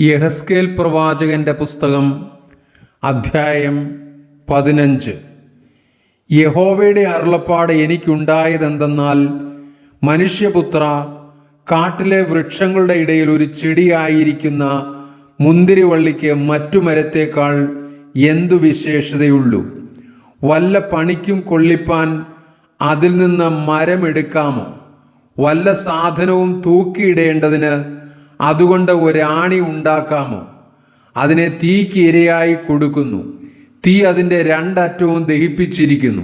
യഹസ്കേൽ പ്രവാചകന്റെ പുസ്തകം അധ്യായം പതിനഞ്ച്. യഹോവയുടെ അരുളപ്പാട് എനിക്കുണ്ടായതെന്തെന്നാൽ മനുഷ്യപുത്ര കാട്ടിലെ വൃക്ഷങ്ങളുടെ ഇടയിൽ ഒരു ചെടിയായിരിക്കുന്ന മുന്തിരിവള്ളിക്ക് മറ്റു മരത്തേക്കാൾ എന്തു വിശേഷതയുള്ളൂ? വല്ല പണിക്കും കൊള്ളിപ്പാൻ അതിൽ നിന്ന് മരമെടുക്കാമോ? വല്ല സാധനവും തൂക്കിയിടേണ്ടതിന് അതുകൊണ്ട് ഒരാണി ഉണ്ടാക്കാമോ? അതിനെ തീക്ക് ഇരയായി കൊടുക്കുന്നു. തീ അതിന്റെ രണ്ടറ്റവും ദഹിപ്പിച്ചിരിക്കുന്നു.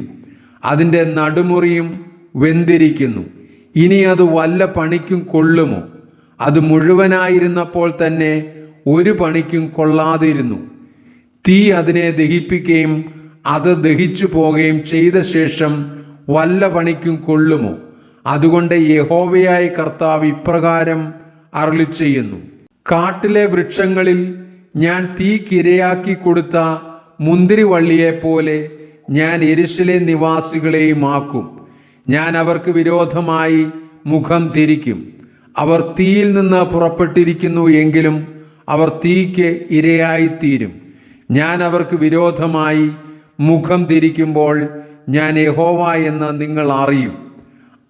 അതിന്റെ നടുമുറിയും വെന്തിരിക്കുന്നു. ഇനി അത് വല്ല പണിക്കും കൊള്ളുമോ? അത് മുഴുവനായിരുന്നപ്പോൾ തന്നെ ഒരു പണിക്കും കൊള്ളാതിരുന്നു. തീ അതിനെ ദഹിപ്പിക്കുകയും അത് ദഹിച്ചു പോകുകയും ചെയ്ത ശേഷം വല്ല പണിക്കും കൊള്ളുമോ? അതുകൊണ്ട് യഹോവയായ കർത്താവ് ഇപ്രകാരം അരുളി ചെയ്യുന്നു കാട്ടിലെ വൃക്ഷങ്ങളിൽ ഞാൻ തീക്കിരയാക്കി കൊടുത്ത മുന്തിരിവള്ളിയെ പോലെ ഞാൻ എരിശിലെ നിവാസികളെയും ആക്കും. ഞാൻ അവർക്ക് വിരോധമായി മുഖം തിരിക്കും. അവർ തീയിൽ നിന്ന് പുറപ്പെട്ടിരിക്കുന്നു എങ്കിലും അവർ തീക്ക് ഇരയായിത്തീരും. ഞാൻ അവർക്ക് വിരോധമായി മുഖം തിരിക്കുമ്പോൾ ഞാൻ യഹോവ എന്ന് നിങ്ങൾ അറിയും.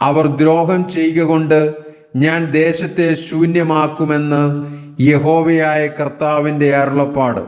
അവർ ദ്രോഹം ചെയ്യുക കൊണ്ട് ഞാൻ ദേശത്തെ ശൂന്യമാക്കുമെന്ന് യഹോവയായ കർത്താവിന്റെ അരുളപ്പാട്.